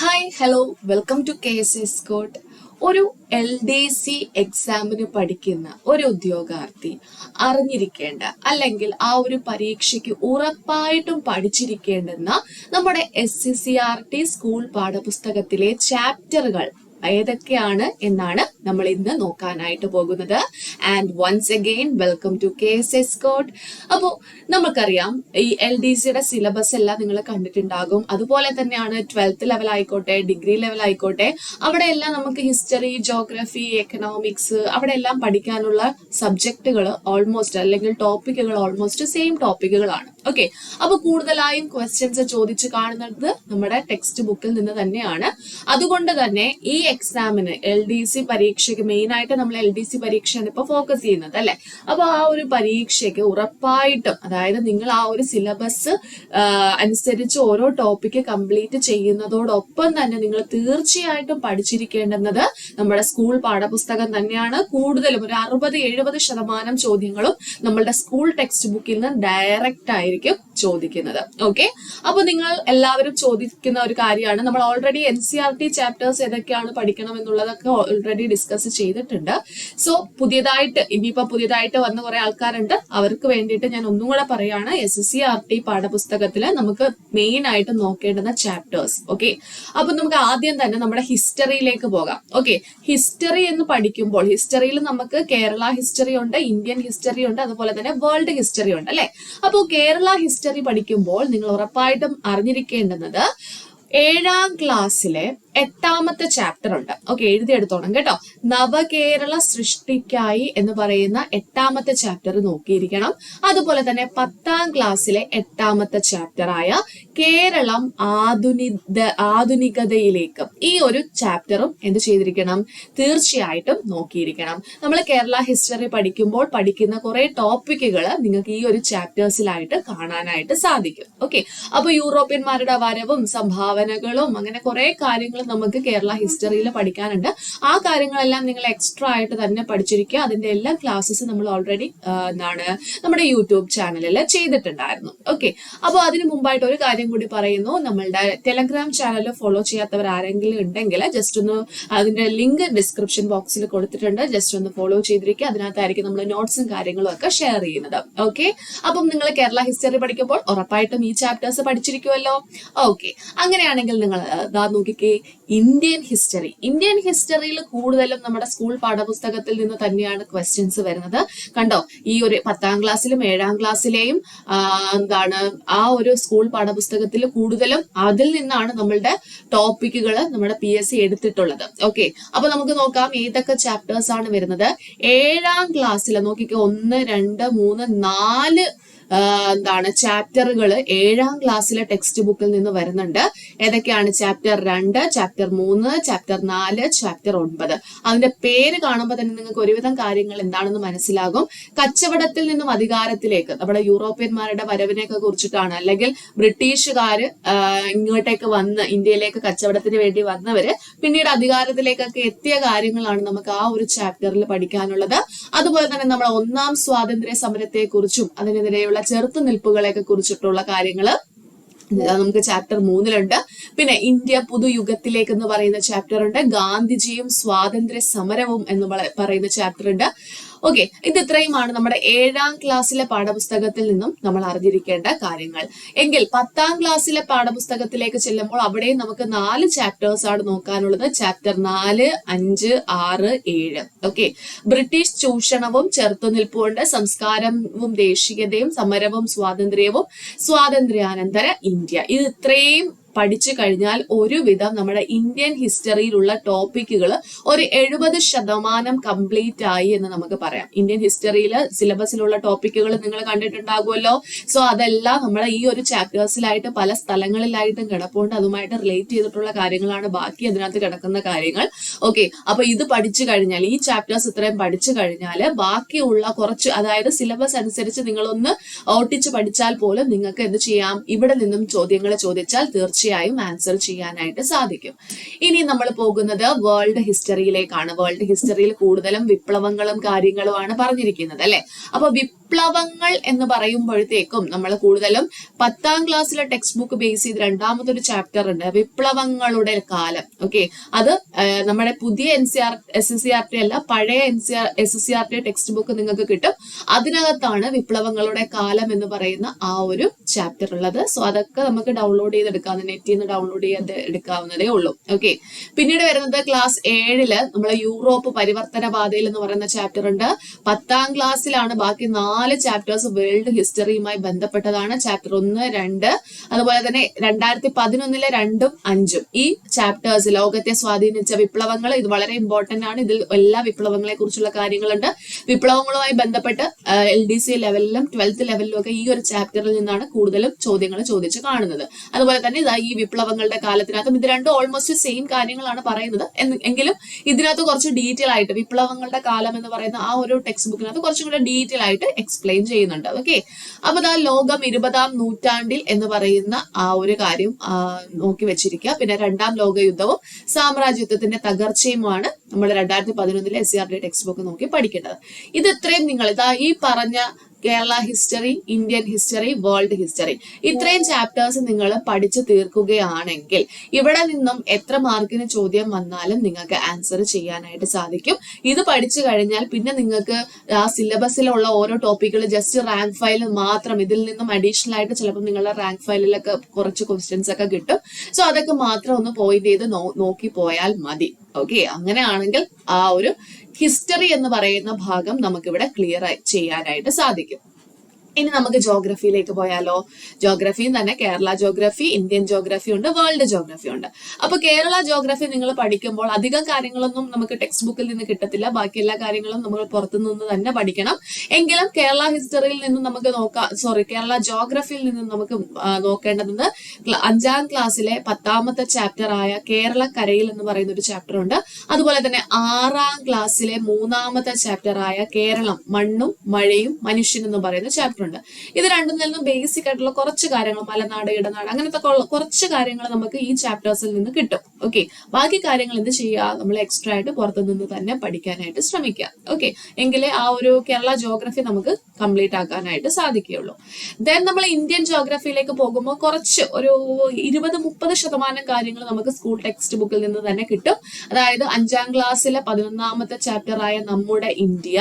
Hi hello welcome to K S S code ഒരു L D C എക്സാമിന് പഠിക്കുന്ന ഒരു ഉദ്യോഗാർത്ഥി അറിഞ്ഞിരിക്കേണ്ട അല്ലെങ്കിൽ ആ ഒരു പരീക്ഷയ്ക്ക് ഉറപ്പായിട്ടും പഠിച്ചിരിക്കേണ്ടെന്ന നമ്മുടെ S C C R T school പാഠപുസ്തകത്തിലെ ചാപ്റ്ററുകൾ ഏതൊക്കെയാണ് എന്നാണ് നമ്മൾ ഇന്ന് നോക്കാനായിട്ട് പോകുന്നത്. And once again welcome to K S S code അപ്പോൾ നമുക്കറിയാം ഈ എൽ ഡി സിയുടെ സിലബസ് എല്ലാം നിങ്ങൾ കണ്ടിട്ടുണ്ടാകും. അതുപോലെ തന്നെയാണ് ട്വൽത്ത് ലെവൽ ആയിക്കോട്ടെ ഡിഗ്രി ലെവൽ ആയിക്കോട്ടെ അവിടെ എല്ലാം നമുക്ക് ഹിസ്റ്ററി ജോഗ്രഫി എക്കണോമിക്സ് അവിടെ എല്ലാം പഠിക്കാനുള്ള സബ്ജക്റ്റുകൾ ഓൾമോസ്റ്റ് അല്ലെങ്കിൽ ടോപ്പിക്കുകൾ ഓൾമോസ്റ്റ് സെയിം ടോപ്പിക്കുകളാണ് ഓക്കെ അപ്പൊ കൂടുതലായും ക്വസ്റ്റ്യൻസ് ചോദിച്ചു കാണുന്നത് നമ്മുടെ ടെക്സ്റ്റ് ബുക്കിൽ നിന്ന് തന്നെയാണ്. അതുകൊണ്ട് തന്നെ ഈ എക്സാമിന് എൽ ഡി സി പരീക്ഷയ്ക്ക് മെയിൻ ആയിട്ട് നമ്മൾ എൽ ഡി സി പരീക്ഷയാണ് ഇപ്പൊ ഫോക്കസ് ചെയ്യുന്നത് അല്ലെ? അപ്പൊ ആ ഒരു പരീക്ഷയ്ക്ക് ഉറപ്പായിട്ടും അതായത് നിങ്ങൾ ആ ഒരു സിലബസ് അനുസരിച്ച് ഓരോ ടോപ്പിക്ക് കംപ്ലീറ്റ് ചെയ്യുന്നതോടൊപ്പം തന്നെ നിങ്ങൾ തീർച്ചയായിട്ടും പഠിച്ചിരിക്കേണ്ടുന്നത് നമ്മുടെ സ്കൂൾ പാഠപുസ്തകം തന്നെയാണ്. കൂടുതലും ഒരു അറുപത് എഴുപത് ശതമാനം ചോദ്യങ്ങളും നമ്മളുടെ സ്കൂൾ ടെക്സ്റ്റ് ബുക്കിൽ നിന്ന് ഡയറക്റ്റ് ആയിരിക്കും ചോദിക്കുന്നത്. ഓക്കെ അപ്പൊ നിങ്ങൾ എല്ലാവരും ചോദിക്കുന്ന ഒരു കാര്യമാണ്. നമ്മൾ already N C R T chapters ഏതൊക്കെയാണ് പഠിക്കണം എന്നുള്ളതൊക്കെ ഓൾറെഡി ഡിസ്കസ് ചെയ്തിട്ടുണ്ട്. സോ പുതിയതായിട്ട് ഇനിയിപ്പോ പുതിയതായിട്ട് വന്ന കുറെ ആൾക്കാരുണ്ട്. അവർക്ക് വേണ്ടിയിട്ട് ഞാൻ ഒന്നും കൂടെ പറയാണ്. S S C R T പാഠപുസ്തകത്തിൽ നമുക്ക് മെയിൻ ആയിട്ട് നോക്കേണ്ടുന്ന ചാപ്റ്റേഴ്സ് ഓക്കെ അപ്പൊ നമുക്ക് ആദ്യം തന്നെ നമ്മുടെ ഹിസ്റ്ററിയിലേക്ക് പോകാം. ഓക്കെ ഹിസ്റ്ററി എന്ന് പഠിക്കുമ്പോൾ ഹിസ്റ്ററിയിൽ നമുക്ക് കേരള ഹിസ്റ്ററി ഉണ്ട് ഇന്ത്യൻ ഹിസ്റ്ററി ഉണ്ട് അതുപോലെ തന്നെ വേൾഡ് ഹിസ്റ്ററി ഉണ്ട് അല്ലെ? അപ്പോൾ കേരള ഹിസ്റ്ററി പഠിക്കുമ്പോൾ നിങ്ങൾ ഉറപ്പായിട്ടും അറിഞ്ഞിരിക്കേണ്ടുന്നത് ഏഴാം ക്ലാസ്സിലെ എട്ടാമത്തെ ചാപ്റ്റർ ഉണ്ട്. ഓക്കെ എഴുതിയെടുത്തോണം കേട്ടോ. നവകേരള സൃഷ്ടിക്കായി എന്ന് പറയുന്ന എട്ടാമത്തെ ചാപ്റ്റർ നോക്കിയിരിക്കണം. അതുപോലെ തന്നെ പത്താം ക്ലാസ്സിലെ എട്ടാമത്തെ ചാപ്റ്റർ ആയ കേരളം ആധുനിക ആധുനികതയിലേക്ക് ഈ ഒരു ചാപ്റ്ററും എന്ത് ചെയ്തിരിക്കണം? തീർച്ചയായിട്ടും നോക്കിയിരിക്കണം. നമ്മൾ കേരള ഹിസ്റ്ററി പഠിക്കുമ്പോൾ പഠിക്കുന്ന കുറെ ടോപ്പിക്കുകൾ നിങ്ങൾക്ക് ഈ ഒരു ചാപ്റ്റേഴ്സിലായിട്ട് കാണാനായിട്ട് സാധിക്കും. ഓക്കെ അപ്പൊ യൂറോപ്യന്മാരുടെ വരവും സംഭാവനകളും അങ്ങനെ കുറെ കാര്യങ്ങൾ നമുക്ക് കേരള ഹിസ്റ്ററിയിൽ പഠിക്കാനുണ്ട്. ആ കാര്യങ്ങളെല്ലാം നിങ്ങൾ എക്സ്ട്രാ ആയിട്ട് തന്നെ പഠിച്ചിരിക്കുക. അതിന്റെ എല്ലാ ക്ലാസ്സസും നമ്മൾ ഓൾറെഡി എന്താണ് നമ്മുടെ യൂട്യൂബ് ചാനലിൽ ചെയ്തിട്ടുണ്ടായിരുന്നു. ഓക്കെ അപ്പോൾ അതിന് മുമ്പായിട്ട് ഒരു കാര്യം കൂടി പറയുന്നു. നമ്മളുടെ ടെലഗ്രാം ചാനൽ ഫോളോ ചെയ്യാത്തവർ ആരെങ്കിലും ഉണ്ടെങ്കിൽ ജസ്റ്റ് ഒന്ന് അതിന്റെ ലിങ്ക് ഡിസ്ക്രിപ്ഷൻ ബോക്സിൽ കൊടുത്തിട്ടുണ്ട്. ജസ്റ്റ് ഒന്ന് ഫോളോ ചെയ്തിരിക്കുക. അതിനകത്തായിരിക്കും നമ്മൾ നോട്ട്സും കാര്യങ്ങളും ഒക്കെ ഷെയർ ചെയ്യുന്നത്. ഓക്കെ അപ്പം നിങ്ങൾ കേരള ഹിസ്റ്ററി പഠിക്കുമ്പോൾ ഉറപ്പായിട്ടും ഈ ചാപ്റ്റേഴ്സ് പഠിച്ചിരിക്കുമല്ലോ ഓക്കെ അങ്ങനെയാണെങ്കിൽ നിങ്ങൾ നോക്കിക്കേ. ഇന്ത്യൻ ഹിസ്റ്ററി ഇന്ത്യൻ ഹിസ്റ്ററിയിൽ കൂടുതലും നമ്മുടെ സ്കൂൾ പാഠപുസ്തകത്തിൽ നിന്ന് തന്നെയാണ് ക്വസ്റ്റ്യൻസ് വരുന്നത്. കണ്ടോ? ഈ ഒരു പത്താം ക്ലാസ്സിലും ഏഴാം ക്ലാസ്സിലെയും എന്താണ് ആ ഒരു സ്കൂൾ പാഠപുസ്തകത്തിൽ കൂടുതലും അതിൽ നിന്നാണ് നമ്മളുടെ ടോപ്പിക്കുകൾ നമ്മുടെ പി എസ് സി എടുത്തിട്ടുള്ളത്. ഓക്കെ അപ്പൊ നമുക്ക് നോക്കാം ഏതൊക്കെ ചാപ്റ്റേഴ്സ് ആണ് വരുന്നത്. ഏഴാം ക്ലാസ്സിൽ നോക്കിക്കോ ഒന്ന് രണ്ട് മൂന്ന് നാല് എന്താണ് ചാപ്റ്ററുകൾ ഏഴാം ക്ലാസ്സിലെ ടെക്സ്റ്റ് ബുക്കിൽ നിന്ന് വരുന്നുണ്ട്. ഏതൊക്കെയാണ് ചാപ്റ്റർ രണ്ട് ചാപ്റ്റർ മൂന്ന് ചാപ്റ്റർ നാല് ചാപ്റ്റർ ഒൻപത്? അതിന്റെ പേര് കാണുമ്പോൾ തന്നെ നിങ്ങൾക്ക് ഒരുവിധം കാര്യങ്ങൾ എന്താണെന്ന് മനസ്സിലാകും. കച്ചവടത്തിൽ നിന്നും അധികാരത്തിലേക്ക് നമ്മുടെ യൂറോപ്യന്മാരുടെ വരവിനെയൊക്കെ കുറിച്ചിട്ടാണ്. അല്ലെങ്കിൽ ബ്രിട്ടീഷുകാർ ഇങ്ങോട്ടേക്ക് വന്ന് ഇന്ത്യയിലേക്ക് കച്ചവടത്തിന് വേണ്ടി വന്നവര് പിന്നീട് അധികാരത്തിലേക്കൊക്കെ എത്തിയ കാര്യങ്ങളാണ് നമുക്ക് ആ ഒരു ചാപ്റ്ററിൽ പഠിക്കാനുള്ളത്. അതുപോലെ തന്നെ നമ്മുടെ ഒന്നാം സ്വാതന്ത്ര്യ സമരത്തെ കുറിച്ചും അതിനെതിരെയുള്ള ചെറുത്തുനിൽപ്പുകളെയൊക്കെ കുറിച്ചിട്ടുള്ള കാര്യങ്ങൾ നമുക്ക് ചാപ്റ്റർ മൂന്നിലുണ്ട്. പിന്നെ ഇന്ത്യ പുതുയുഗത്തിലേക്ക് എന്ന് പറയുന്ന ചാപ്റ്റർ ഉണ്ട്. ഗാന്ധിജിയും സ്വാതന്ത്ര്യ സമരവും എന്ന് പറയുന്ന ചാപ്റ്റർ ഉണ്ട്. ഓക്കെ ഇത് ഇത്രയുമാണ് നമ്മുടെ ഏഴാം ക്ലാസ്സിലെ പാഠപുസ്തകത്തിൽ നിന്നും നമ്മൾ അറിഞ്ഞിരിക്കേണ്ട കാര്യങ്ങൾ. എങ്കിൽ പത്താം ക്ലാസ്സിലെ പാഠപുസ്തകത്തിലേക്ക് ചെല്ലുമ്പോൾ അവിടെയും നമുക്ക് നാല് ചാപ്റ്റേഴ്സ് ആണ് നോക്കാനുള്ളത്. ചാപ്റ്റർ നാല് അഞ്ച് ആറ് ഏഴ്. ഓക്കെ ബ്രിട്ടീഷ് ചൂഷണവും ചെറുത്തുനിൽപ്പുകൊണ്ട് സംസ്കാരവും ദേശീയതയും സമരവും സ്വാതന്ത്ര്യവും സ്വാതന്ത്ര്യാനന്തര ഇന്ത്യ. ഇത് ഇത്രയും പഠിച്ചു കഴിഞ്ഞാൽ ഒരുവിധം നമ്മുടെ ഇന്ത്യൻ ഹിസ്റ്ററിയിലുള്ള ടോപ്പിക്കുകൾ ഒരു എഴുപത് ശതമാനം കംപ്ലീറ്റ് ആയി എന്ന് നമുക്ക് പറയാം. ഇന്ത്യൻ ഹിസ്റ്ററിയിൽ സിലബസിലുള്ള ടോപ്പിക്കുകൾ നിങ്ങൾ കണ്ടിട്ടുണ്ടാകുമല്ലോ. സോ അതെല്ലാം നമ്മൾ ഈ ഒരു ചാപ്റ്റേഴ്സിലായിട്ട് പല സ്ഥലങ്ങളിലായിട്ടും കിടപ്പുണ്ട്. അതുമായിട്ട് റിലേറ്റ് ചെയ്തിട്ടുള്ള കാര്യങ്ങളാണ് ബാക്കി അതിനകത്ത് കിടക്കുന്ന കാര്യങ്ങൾ. ഓക്കെ അപ്പൊ ഇത് പഠിച്ചു കഴിഞ്ഞാൽ ഈ ചാപ്റ്റേഴ്സ് ഇത്രയും പഠിച്ചു കഴിഞ്ഞാൽ ബാക്കിയുള്ള കുറച്ച് അതായത് സിലബസ് അനുസരിച്ച് നിങ്ങളൊന്ന് ഓട്ടിച്ച് പഠിച്ചാൽ പോലും നിങ്ങൾക്ക് എന്ത് ചെയ്യാം? ഇവിടെ നിന്നും ചോദ്യങ്ങൾ ചോദിച്ചാൽ തീർച്ചയായും തീർച്ചയായും ആൻസർ ചെയ്യാനായിട്ട് സാധിക്കും. ഇനി നമ്മൾ പോകുന്നത് വേൾഡ് ഹിസ്റ്ററിയിലേക്കാണ് വേൾഡ് ഹിസ്റ്ററിയിൽ കൂടുതലും വിപ്ലവങ്ങളും കാര്യങ്ങളുമാണ് പറഞ്ഞിരിക്കുന്നത് അല്ലെ? അപ്പൊ വിപ്ലവങ്ങൾ എന്ന് പറയുമ്പോഴത്തേക്കും നമ്മൾ കൂടുതലും പത്താം ക്ലാസ്സിലെ ടെക്സ്റ്റ് ബുക്ക് ബേസ് ചെയ്ത് രണ്ടാമതൊരു ചാപ്റ്റർ ഉണ്ട്. വിപ്ലവങ്ങളുടെ കാലം. ഓക്കെ അത് നമ്മുടെ പുതിയ N C R S S C R T അല്ല പഴയ N C R S S C R T text book നിങ്ങൾക്ക് കിട്ടും. അതിനകത്താണ് വിപ്ലവങ്ങളുടെ കാലം എന്ന് പറയുന്ന ആ ഒരു ചാപ്റ്റർ ഉള്ളത്. സോ അതൊക്കെ നമുക്ക് ഡൗൺലോഡ് ചെയ്തെടുക്കാം നെറ്റിൽ നിന്ന് ഡൗൺലോഡ് ചെയ്ത് എടുക്കാവുന്നതേ ഉള്ളൂ. ഓക്കെ പിന്നീട് വരുന്നത് ക്ലാസ് ഏഴിൽ നമ്മൾ യൂറോപ്പ് പരിവർത്തന പാതയിൽ എന്ന് പറയുന്ന ചാപ്റ്റർ ഉണ്ട്. പത്താം ക്ലാസ്സിലാണ് ബാക്കി നാല് ചാപ്റ്റേഴ്സ് വേൾഡ് ഹിസ്റ്ററിയുമായി ബന്ധപ്പെട്ടതാണ്. ചാപ്റ്റർ ഒന്ന് രണ്ട് അതുപോലെ തന്നെ രണ്ടായിരത്തി പതിനൊന്നിലെ രണ്ടും അഞ്ചും. ഈ ചാപ്റ്റേഴ്സ് ലോകത്തെ സ്വാധീനിച്ച വിപ്ലവങ്ങൾ ഇത് വളരെ ഇമ്പോർട്ടന്റ് ആണ്. ഇതിൽ എല്ലാ വിപ്ലവങ്ങളെ കുറിച്ചുള്ള കാര്യങ്ങളുണ്ട്. വിപ്ലവങ്ങളുമായി ബന്ധപ്പെട്ട് എൽ ഡി സി ലെവലിലും ട്വൽത്ത് ലെവലിലും ഒക്കെ ഈ ഒരു ചാപ്റ്ററിൽ നിന്നാണ് കൂടുതലും ചോദ്യങ്ങൾ ചോദിച്ചു കാണുന്നത്. അതുപോലെ തന്നെ ഇതാ ഈ വിപ്ലവങ്ങളുടെ കാലത്തിനകത്തും ഇത് രണ്ടും ഓൾമോസ്റ്റ് സെയിം കാര്യങ്ങളാണ് പറയുന്നത്. എങ്കിലും ഇതിനകത്ത് കുറച്ച് ഡീറ്റെയിൽ ആയിട്ട് വിപ്ലവങ്ങളുടെ കാലം എന്ന് പറയുന്ന ആ ഒരു ടെക്സ്റ്റ് ബുക്കിനകത്ത് കുറച്ചും കൂടെ ഡീറ്റെയിൽ ആയിട്ട് എക്സ്പ്ലെയിൻ ചെയ്യുന്നുണ്ട്. ഓക്കെ അപ്പൊ ആ ലോകം ഇരുപതാം നൂറ്റാണ്ടിൽ എന്ന് പറയുന്ന ആ ഒരു കാര്യം നോക്കി വെച്ചിരിക്കുക. പിന്നെ രണ്ടാം ലോക യുദ്ധവും സാമ്രാജ്യത്വത്തിന്റെ തകർച്ചയുമാണ് നമ്മൾ രണ്ടായിരത്തി പതിനൊന്നിലെ S C R D text book നോക്കി പഠിക്കേണ്ടത്. ഇത് ഇത്രയും നിങ്ങൾ ഇതാ ഈ പറഞ്ഞ Kerala history Indian history world history. ഇത്രയും ചാപ്റ്റേഴ്സ് നിങ്ങൾ പഠിച്ചു തീർക്കുകയാണെങ്കിൽ ഇവിടെ നിന്നും എത്ര മാർക്കിന് ചോദ്യം വന്നാലും നിങ്ങൾക്ക് ആൻസർ ചെയ്യാനായിട്ട് സാധിക്കും. ഇത് പഠിച്ചു കഴിഞ്ഞാൽ പിന്നെ നിങ്ങൾക്ക് ആ സിലബസിലുള്ള ഓരോ ടോപ്പിക്കുകൾ ജസ്റ്റ് റാങ്ക് ഫയൽ മാത്രം ഇതിൽ നിന്നും അഡീഷണൽ ആയിട്ട് ചിലപ്പോൾ നിങ്ങളുടെ റാങ്ക് ഫയലിലൊക്കെ കുറച്ച് ക്വസ്റ്റ്യൻസ് ഒക്കെ കിട്ടും. സോ അതൊക്കെ മാത്രം ഒന്ന് പോയിന്റ് ചെയ്ത് നോക്കി പോയാൽ മതി. ഓക്കെ അങ്ങനെയാണെങ്കിൽ ആ ഒരു ഹിസ്റ്ററി എന്ന് പറയുന്ന ഭാഗം നമുക്കിവിടെ ക്ലിയർ ചെയ്യാനായിട്ട് സാധിക്കും. ഇനി നമുക്ക് ജോഗ്രഫിയിലേക്ക് പോയാലോ? ജോഗ്രഫിയും തന്നെ കേരള ജോഗ്രഫി ഇന്ത്യൻ ജോഗ്രഫി ഉണ്ട് വേൾഡ് ജോഗ്രഫി ഉണ്ട്. അപ്പൊ കേരള ജോഗ്രഫി നിങ്ങൾ പഠിക്കുമ്പോൾ അധികം കാര്യങ്ങളൊന്നും നമുക്ക് ടെക്സ്റ്റ് ബുക്കിൽ നിന്ന് കിട്ടത്തില്ല. ബാക്കി എല്ലാ കാര്യങ്ങളും നമ്മൾ പുറത്തു നിന്ന് തന്നെ പഠിക്കണം. എങ്കിലും കേരള ഹിസ്റ്ററിയിൽ നിന്നും നമുക്ക് നോക്കാം സോറി കേരള ജോഗ്രഫിയിൽ നിന്നും നമുക്ക് നോക്കേണ്ടതെന്ന് നോക്കേണ്ടത് അഞ്ചാം ക്ലാസ്സിലെ പത്താമത്തെ ചാപ്റ്റർ ആയ കേരള കരയിൽ എന്ന് പറയുന്ന ഒരു ചാപ്റ്റർ ഉണ്ട്. അതുപോലെ തന്നെ ആറാം ക്ലാസ്സിലെ മൂന്നാമത്തെ ചാപ്റ്റർ ആയ കേരളം മണ്ണും മഴയും മനുഷ്യൻ എന്ന് പറയുന്ന ചാപ്റ്റർ ഉണ്ട് ഇത് രണ്ടും നിന്നും ബേസിക് ആയിട്ടുള്ള കുറച്ച് കാര്യങ്ങൾ മലനാട് ഇടനാട് അങ്ങനത്തെ കുറച്ച് കാര്യങ്ങൾ നമുക്ക് ഈ ചാപ്റ്റേഴ്സിൽ നിന്ന് കിട്ടും. ഓക്കെ ബാക്കി കാര്യങ്ങൾ എന്ത് ചെയ്യുക? നമ്മൾ എക്സ്ട്രാ ആയിട്ട് പുറത്തു നിന്ന് തന്നെ പഠിക്കാനായിട്ട് ശ്രമിക്കുക. ഓക്കെ എങ്കിലേ ആ ഒരു കേരള ജോഗ്രഫി നമുക്ക് കംപ്ലീറ്റ് ആക്കാനായിട്ട് സാധിക്കുകയുള്ളൂ. ദെൻ നമ്മൾ ഇന്ത്യൻ ജോഗ്രഫിയിലേക്ക് പോകുമ്പോൾ കുറച്ച് ഒരു ഇരുപത് മുപ്പത് ശതമാനം കാര്യങ്ങൾ നമുക്ക് സ്കൂൾ ടെക്സ്റ്റ് ബുക്കിൽ നിന്ന് തന്നെ കിട്ടും. അതായത് അഞ്ചാം ക്ലാസ്സിലെ പതിനൊന്നാമത്തെ ചാപ്റ്റർ ആയ നമ്മുടെ ഇന്ത്യ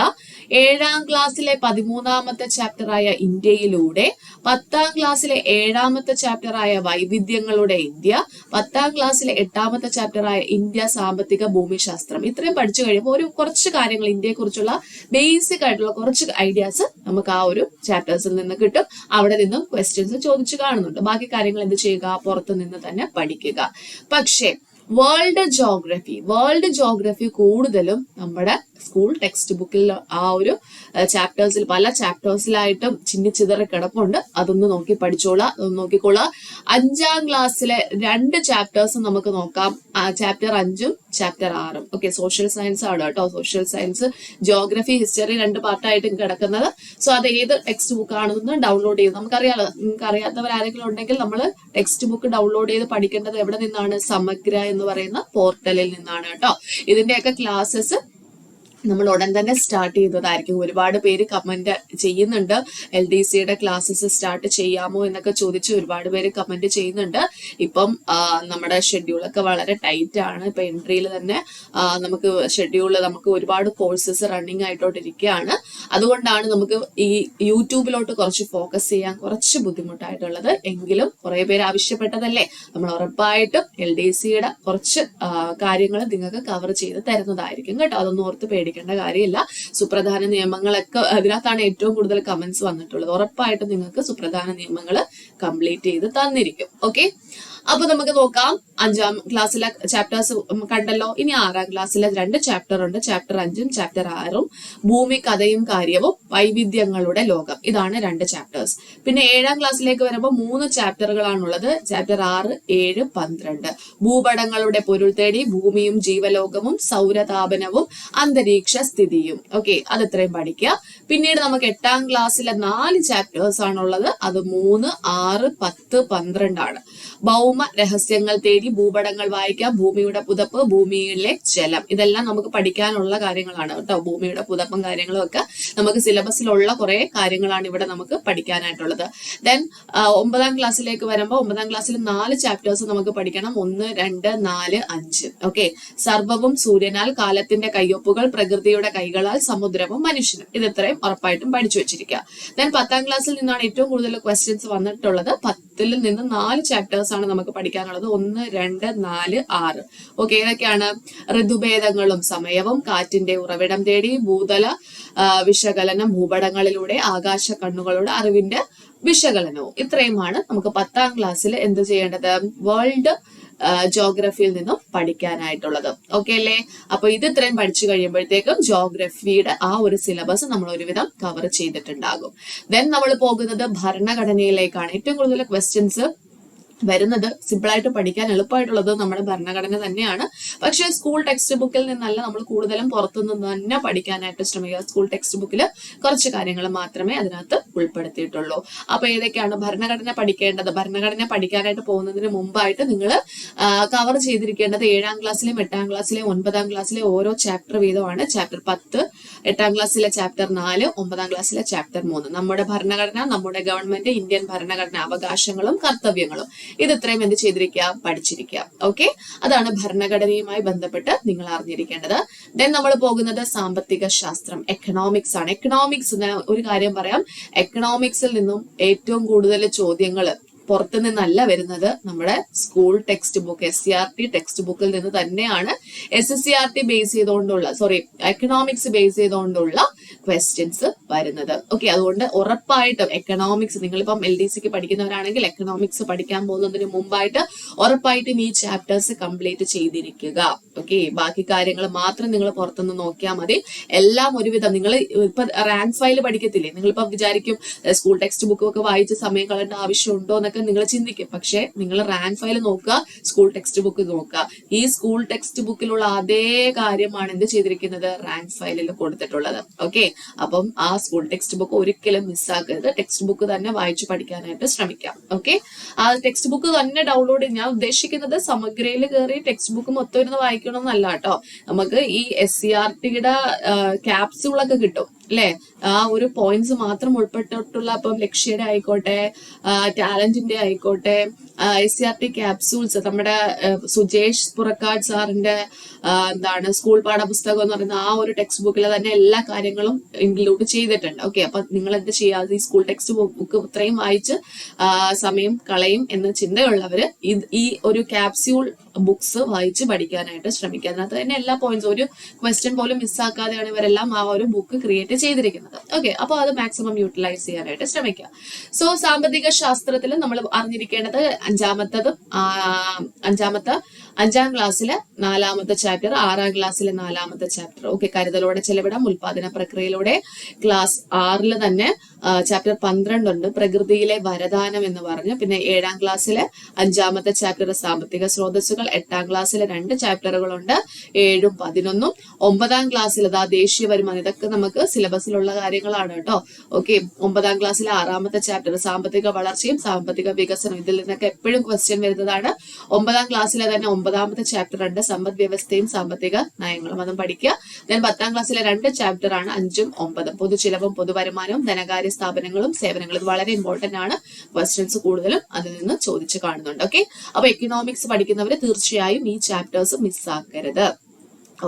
ഏഴാം ക്ലാസ്സിലെ പതിമൂന്നാമത്തെ ചാപ്റ്റർ ഇന്ത്യയിലൂടെ പത്താം ക്ലാസ്സിലെ ഏഴാമത്തെ ചാപ്റ്ററായ വൈവിധ്യങ്ങളുടെ ഇന്ത്യ പത്താം ക്ലാസ്സിലെ എട്ടാമത്തെ ചാപ്റ്ററായ ഇന്ത്യ സാമ്പത്തിക ഭൂമിശാസ്ത്രം ഇത്രയും പഠിച്ചു കഴിയുമ്പോൾ ഒരു കുറച്ച് കാര്യങ്ങൾ ഇന്ത്യയെക്കുറിച്ചുള്ള ബേസിക് ആയിട്ടുള്ള കുറച്ച് ഐഡിയാസ് നമുക്ക് ആ ഒരു ചാപ്റ്റേഴ്സിൽ നിന്ന് കിട്ടും. അവിടെ നിന്നും ക്വസ്റ്റ്യൻസ് ചോദിച്ചു കാണുന്നുണ്ട്. ബാക്കി കാര്യങ്ങൾ എന്ത് ചെയ്യുക? പുറത്തു നിന്ന് തന്നെ പഠിക്കുക. പക്ഷേ വേൾഡ് ജോഗ്രഫി വേൾഡ് ജോഗ്രഫി കൂടുതലും നമ്മുടെ സ്കൂൾ ടെക്സ്റ്റ് ബുക്കിൽ ആ ഒരു ചാപ്റ്റേഴ്സിൽ പല ചാപ്റ്റേഴ്സിലായിട്ടും ചിന്നിച്ചിതറി കിടപ്പുണ്ട്. അതൊന്ന് നോക്കി പഠിച്ചോളാം അതൊന്ന് നോക്കിക്കോളാം. അഞ്ചാം ക്ലാസ്സിലെ രണ്ട് ചാപ്റ്റേഴ്സ് നമുക്ക് നോക്കാം. ചാപ്റ്റർ അഞ്ചും ചാപ്റ്റർ ആറും. ഓക്കെ സോഷ്യൽ സയൻസ് ആണ് കേട്ടോ. സോഷ്യൽ സയൻസ് ജോഗ്രഫി ഹിസ്റ്ററി രണ്ട് പാർട്ടായിട്ടും കിടക്കുന്നത്. സോ അത് ഏത് ടെക്സ്റ്റ് ബുക്ക് ആണെന്ന് ഡൗൺലോഡ് ചെയ്ത് നമുക്കറിയാലോ. നിങ്ങൾക്ക് അറിയാത്തവർ ആരെങ്കിലും ഉണ്ടെങ്കിൽ നമ്മൾ ടെക്സ്റ്റ് ബുക്ക് ഡൗൺലോഡ് ചെയ്ത് പഠിക്കേണ്ടത് എവിടെ നിന്നാണ്? സമഗ്ര എന്ന് പറയുന്ന പോർട്ടലിൽ നിന്നാണ് കേട്ടോ. ഇതിന്റെയൊക്കെ ക്ലാസ്സസ് നമ്മൾ ഉടൻ തന്നെ സ്റ്റാർട്ട് ചെയ്തതായിരിക്കും. ഒരുപാട് പേര് കമന്റ് ചെയ്യുന്നുണ്ട്. എൽ ഡി സിയുടെ ക്ലാസ്സസ് സ്റ്റാർട്ട് ചെയ്യാമോ എന്നൊക്കെ ചോദിച്ച് ഒരുപാട് പേര് കമന്റ് ചെയ്യുന്നുണ്ട്. ഇപ്പം നമ്മുടെ ഷെഡ്യൂളൊക്കെ വളരെ ടൈറ്റ് ആണ്. ഇപ്പൊ എൻട്രിയിൽ തന്നെ നമുക്ക് ഷെഡ്യൂൾ നമുക്ക് ഒരുപാട് കോഴ്സസ് റണ്ണിങ് ആയിട്ടോണ്ടിരിക്കുകയാണ് അതുകൊണ്ടാണ് നമുക്ക് ഈ യൂട്യൂബിലോട്ട് കുറച്ച് ഫോക്കസ് ചെയ്യാൻ കുറച്ച് ബുദ്ധിമുട്ടായിട്ടുള്ളത്. എങ്കിലും കുറെ പേര് ആവശ്യപ്പെട്ടതല്ലേ? നമ്മൾ ഉറപ്പായിട്ടും എൽ ഡി സിയുടെ കുറച്ച് കാര്യങ്ങൾ നിങ്ങൾക്ക് കവർ ചെയ്ത് തരുന്നതായിരിക്കും കേട്ടോ. അതൊന്നും ഓർത്ത് പേടിക്കേണ്ട കാര്യമില്ല. സുപ്രധാന നിയമങ്ങളൊക്കെ അതിനകത്താണ് ഏറ്റവും കൂടുതൽ കമന്റ്സ് വന്നിട്ടുള്ളത്. ഉറപ്പായിട്ടും നിങ്ങൾക്ക് സുപ്രധാന നിയമങ്ങൾ കംപ്ലീറ്റ് ചെയ്ത് തന്നിരിക്കും. ഓക്കെ അപ്പൊ നമുക്ക് നോക്കാം. അഞ്ചാം ക്ലാസ്സിലെ ചാപ്റ്റേഴ്സ് കണ്ടല്ലോ. ഇനി ആറാം ക്ലാസ്സിലെ രണ്ട് ചാപ്റ്റർ ഉണ്ട്. ചാപ്റ്റർ അഞ്ചും ചാപ്റ്റർ ആറും. ഭൂമി കഥയും കാര്യവും വൈവിധ്യങ്ങളുടെ ലോകം. ഇതാണ് രണ്ട് ചാപ്റ്റേഴ്സ് പിന്നെ ഏഴാം ക്ലാസ്സിലേക്ക് വരുമ്പോൾ മൂന്ന് ചാപ്റ്ററുകളാണുള്ളത് ചാപ്റ്റർ ആറ് ഏഴ് പന്ത്രണ്ട്. ഭൂപടങ്ങളുടെ പൊരുൾ തേടി ഭൂമിയും ജീവലോകവും സൗരതാപനവും അന്തരീക്ഷ സ്ഥിതിയും. ഓക്കെ അത് ഇത്രയും പഠിക്കുക. പിന്നീട് നമുക്ക് എട്ടാം ക്ലാസ്സിലെ നാല് ചാപ്റ്റേഴ്സ് ആണുള്ളത്. അത് മൂന്ന് ആറ് പത്ത് പന്ത്രണ്ടാണ്. ഭൗമ ഭൗമ രഹസ്യങ്ങൾ തേടി ഭൂപടങ്ങൾ വായിക്കാം ഭൂമിയുടെ പുതപ്പ് ഭൂമിയിലെ ജലം. ഇതെല്ലാം നമുക്ക് പഠിക്കാനുള്ള കാര്യങ്ങളാണ് കേട്ടോ. ഭൂമിയുടെ പുതപ്പും കാര്യങ്ങളും ഒക്കെ നമുക്ക് സിലബസിലുള്ള കുറെ കാര്യങ്ങളാണ് ഇവിടെ നമുക്ക് പഠിക്കാനായിട്ടുള്ളത്. ദെൻ ഒമ്പതാം ക്ലാസ്സിലേക്ക് വരുമ്പോൾ ഒമ്പതാം ക്ലാസ്സിൽ നാല് ചാപ്റ്റേഴ്സ് നമുക്ക് പഠിക്കണം. ഒന്ന് രണ്ട് നാല് അഞ്ച്. ഓക്കെ സർവവും സൂര്യനാൽ കാലത്തിന്റെ കയ്യൊപ്പുകൾ പ്രകൃതിയുടെ കൈകളാൽ സമുദ്രവും മനുഷ്യനും. ഇത് ഇത്രയും ഉറപ്പായിട്ടും പഠിച്ചു വെച്ചിരിക്കുക. ദെൻ പത്താം ക്ലാസ്സിൽ നിന്നാണ് ഏറ്റവും കൂടുതൽ ക്വസ്റ്റ്യൻസ് വന്നിട്ടുള്ളത്. പത്തിൽ നിന്ന് നാല് ചാപ്റ്റേഴ്സ് ആണ് നമുക്ക് പഠിക്കാനുള്ളത്? ഒന്ന് രണ്ട് നാല് ആറ്. ഓക്കെ ഏതൊക്കെയാണ്? ഋതുഭേദങ്ങളും സമയവും കാറ്റിന്റെ ഉറവിടം തേടി ഭൂതല വിശകലനം ഭൂപടങ്ങളിലൂടെ ആകാശ കണ്ണുകളുടെ അറിവിന്റെ വിശകലനവും. ഇത്രയുമാണ് നമുക്ക് പത്താം ക്ലാസ്സിൽ എന്ത് ചെയ്യേണ്ടത്? വേൾഡ് ജോഗ്രഫിയിൽ നിന്നും പഠിക്കാനായിട്ടുള്ളത്. ഓക്കെ അല്ലേ? അപ്പൊ ഇത് ഇത്രയും പഠിച്ചു കഴിയുമ്പോഴത്തേക്കും ജോഗ്രഫിയുടെ ആ ഒരു സിലബസ് നമ്മൾ ഒരുവിധം കവർ ചെയ്തിട്ടുണ്ടാകും. ദെൻ നമ്മൾ പോകുന്നത് ഭരണഘടനയിലേക്കാണ്. ഏറ്റവും കൂടുതൽ ക്വസ്റ്റ്യൻസ് വരുന്നത് സിമ്പിളായിട്ട് പഠിക്കാൻ എളുപ്പമായിട്ടുള്ളത് നമ്മുടെ ഭരണഘടന തന്നെയാണ്. പക്ഷേ സ്കൂൾ ടെക്സ്റ്റ് ബുക്കിൽ നിന്നല്ല നമ്മൾ കൂടുതലും പുറത്തുനിന്ന് തന്നെ പഠിക്കാനായിട്ട് ശ്രമിക്കുക. സ്കൂൾ ടെക്സ്റ്റ് ബുക്കിൽ കുറച്ച് കാര്യങ്ങൾ മാത്രമേ അതിനകത്ത് ഉൾപ്പെടുത്തിയിട്ടുള്ളൂ. അപ്പൊ ഏതൊക്കെയാണ് ഭരണഘടന പഠിക്കേണ്ടത്? ഭരണഘടന പഠിക്കാനായിട്ട് പോകുന്നതിന് മുമ്പായിട്ട് നിങ്ങൾ കവർ ചെയ്തിരിക്കേണ്ടത് ഏഴാം ക്ലാസ്സിലെയും എട്ടാം ക്ലാസ്സിലെയും ഒൻപതാം ക്ലാസ്സിലെ ഓരോ ചാപ്റ്റർ വീതമാണ്. ചാപ്റ്റർ പത്ത് എട്ടാം ക്ലാസ്സിലെ ചാപ്റ്റർ നാല് ഒമ്പതാം ക്ലാസ്സിലെ ചാപ്റ്റർ മൂന്ന്. നമ്മുടെ ഭരണഘടന നമ്മുടെ ഗവൺമെന്റ് ഇന്ത്യൻ ഭരണഘടന അവകാശങ്ങളും കർത്തവ്യങ്ങളും. ഇത് ഇത്രയും എന്ത് ചെയ്തിരിക്കുക? പഠിച്ചിരിക്കുക. ഓക്കെ അതാണ് ഭരണഘടനയുമായി ബന്ധപ്പെട്ട് നിങ്ങൾ അറിഞ്ഞിരിക്കേണ്ടത്. ദെൻ നമ്മൾ പോകുന്നത് സാമ്പത്തിക ശാസ്ത്രം എക്കണോമിക്സ് ആണ്. എക്കണോമിക്സ് ഒരു കാര്യം പറയാം. എക്കണോമിക്സിൽ നിന്നും ഏറ്റവും കൂടുതൽ ചോദ്യങ്ങൾ പുറത്തു നിന്നല്ല വരുന്നത്. നമ്മുടെ school text book S C R T text ബുക്കിൽ നിന്ന് തന്നെയാണ് S S C R T base ചെയ്തുകൊണ്ടുള്ള സോറി എക്കണോമിക്സ് ബേസ് ചെയ്തുകൊണ്ടുള്ള ക്വസ്റ്റ്യൻസ് വരുന്നത്. ഓക്കെ അതുകൊണ്ട് ഉറപ്പായിട്ടും എക്കണോമിക്സ് നിങ്ങളിപ്പം എൽ ഡി സിക്ക് പഠിക്കുന്നവരാണെങ്കിൽ എക്കണോമിക്സ് പഠിക്കാൻ പോകുന്നതിന് മുമ്പായിട്ട് ഉറപ്പായിട്ടും ഈ ചാപ്റ്റേഴ്സ് കംപ്ലീറ്റ് ചെയ്തിരിക്കുക. ഓക്കെ ബാക്കി കാര്യങ്ങൾ മാത്രം നിങ്ങൾ പുറത്തുനിന്ന് നോക്കിയാൽ മതി. എല്ലാം ഒരുവിധം നിങ്ങൾ ഇപ്പൊ റാങ്ക് ഫയൽ പഠിക്കത്തില്ലേ? നിങ്ങളിപ്പോ വിചാരിക്കും സ്കൂൾ ടെക്സ്റ്റ് ബുക്ക് ഒക്കെ വായിച്ച് സമയം കളയേണ്ട ആവശ്യമുണ്ടോ എന്നൊക്കെ നിങ്ങൾ ചിന്തിക്കും. പക്ഷെ നിങ്ങൾ റാങ്ക് ഫയൽ നോക്കുക സ്കൂൾ ടെക്സ്റ്റ് ബുക്ക് നോക്കുക. ഈ സ്കൂൾ ടെക്സ്റ്റ് ബുക്കിലുള്ള അതേ കാര്യമാണ് എന്ത് ചെയ്തിരിക്കുന്നത്? റാങ്ക് ഫയലിൽ കൊടുത്തിട്ടുള്ളത്. ഓക്കെ? അപ്പം ആ സ്കൂൾ ടെക്സ്റ്റ് ബുക്ക് ഒരിക്കലും മിസ്സാക്കരുത് ടെക്സ്റ്റ് ബുക്ക് തന്നെ വായിച്ചു പഠിക്കാനായിട്ട് ശ്രമിക്കാം. ഓക്കെ? ആ ടെക്സ്റ്റ് ബുക്ക് തന്നെ ഡൗൺലോഡ് ഞാൻ ഉദ്ദേശിക്കുന്നത് സമഗ്രയിൽ കയറി ടെക്സ്റ്റ് ബുക്ക് മൊത്തം ഇരുന്ന് വായിക്കണം എന്നല്ല കേട്ടോ. നമുക്ക് ഈ എസ് സി ആർ ടിയുടെ ക്യാപ്സ്യൂളൊക്കെ കിട്ടും. അല്ലെ? ആ ഒരു പോയിന്റ്സ് മാത്രം ഉൾപ്പെട്ടിട്ടുള്ള ഇപ്പം ലക്ഷ്യയുടെ ആയിക്കോട്ടെ ടാലന്റിന്റെ ആയിക്കോട്ടെ I C R T capsules നമ്മുടെ സുജേഷ് പുറക്കാട് സാറിന്റെ എന്താണ് സ്കൂൾ പാഠപുസ്തകം എന്ന് പറയുന്ന ആ ഒരു ടെക്സ്റ്റ് ബുക്കിലെ തന്നെ എല്ലാ കാര്യങ്ങളും ഇൻക്ലൂഡ് ചെയ്തിട്ടുണ്ട്. ഓക്കെ അപ്പൊ നിങ്ങൾ എന്ത് ചെയ്യാതെ ഈ സ്കൂൾ ടെക്സ്റ്റ് ബുക്ക് ഇത്രയും വായിച്ച് സമയം കളയും എന്ന ചിന്തയുള്ളവര് ഈ ഒരു ക്യാപ്സ്യൂൾ ബുക്സ് വായിച്ച് പഠിക്കാനായിട്ട് ശ്രമിക്കുക. അതിനകത്ത് തന്നെ എല്ലാ പോയിന്റ്സും ഒരു ക്വസ്റ്റ്യൻ പോലും മിസ്സാക്കാതെയാണ് ഇവരെല്ലാം ആ ഒരു ബുക്ക് ക്രിയേറ്റ് ചെയ്തിരിക്കുന്നത്. ഓക്കെ അപ്പോൾ അത് മാക്സിമം യൂട്ടിലൈസ് ചെയ്യാനായിട്ട് ശ്രമിക്കുക. സോ സാമ്പത്തിക ശാസ്ത്രത്തിൽ നമ്മൾ അറിഞ്ഞിരിക്കേണ്ടത് അഞ്ചാമത്തതും അഞ്ചാമത്തെ അഞ്ചാം ക്ലാസ്സിലെ നാലാമത്തെ ചാപ്റ്റർ ആറാം ക്ലാസ്സിലെ നാലാമത്തെ ചാപ്റ്റർ ഓക്കെ കരുതലോടെ ചെലവിടാം. ഉൽപാദന പ്രക്രിയയിലൂടെ ക്ലാസ് ആറിൽ തന്നെ ചാപ്റ്റർ പന്ത്രണ്ട് ഉണ്ട് പ്രകൃതിയിലെ വരദാനം എന്ന് പറഞ്ഞു. പിന്നെ ഏഴാം ക്ലാസ്സിലെ അഞ്ചാമത്തെ ചാപ്റ്റർ സാമ്പത്തിക സ്രോതസ്സുകൾ എട്ടാം ക്ലാസ്സിലെ രണ്ട് ചാപ്റ്ററുകളുണ്ട് ഏഴും പതിനൊന്നും. ഒമ്പതാം ക്ലാസ്സിൽ അതാ ദേശീയ വരുമാനം. ഇതൊക്കെ നമുക്ക് സിലബസിലുള്ള കാര്യങ്ങളാണ് കേട്ടോ. ഓക്കെ ഒമ്പതാം ക്ലാസ്സിലെ ആറാമത്തെ ചാപ്റ്റർ സാമ്പത്തിക വളർച്ചയും സാമ്പത്തിക വികസനം ഇതിൽ നിന്നൊക്കെ എപ്പോഴും ക്വസ്റ്റ്യൻ വരുന്നതാണ്. ഒമ്പതാം ക്ലാസ്സിലെ തന്നെ ഒമ്പതാമത്തെ ചാപ്റ്റർ ഉണ്ട് സമ്പദ് വ്യവസ്ഥയും സാമ്പത്തിക നയങ്ങളും. അതും പഠിക്കുക. ദെൻ പത്താം ക്ലാസ്സിലെ രണ്ട് ചാപ്റ്റർ ആണ് അഞ്ചും ഒമ്പതും. പൊതുചിലവും പൊതുവരുമാനവും ധനകാര്യ സ്ഥാപനങ്ങളും സേവനങ്ങളും. ഇത് വളരെ ഇമ്പോർട്ടന്റ് ആണ്. ക്വസ്റ്റ്യൻസ് കൂടുതലും അതിൽ നിന്ന് ചോദിച്ചു കാണുന്നുണ്ട്. ഓക്കെ അപ്പൊ എക്കണോമിക്സ് പഠിക്കുന്നവര് തീർച്ചയായും ഈ ചാപ്റ്റേഴ്സ് മിസ്സാക്കരുത്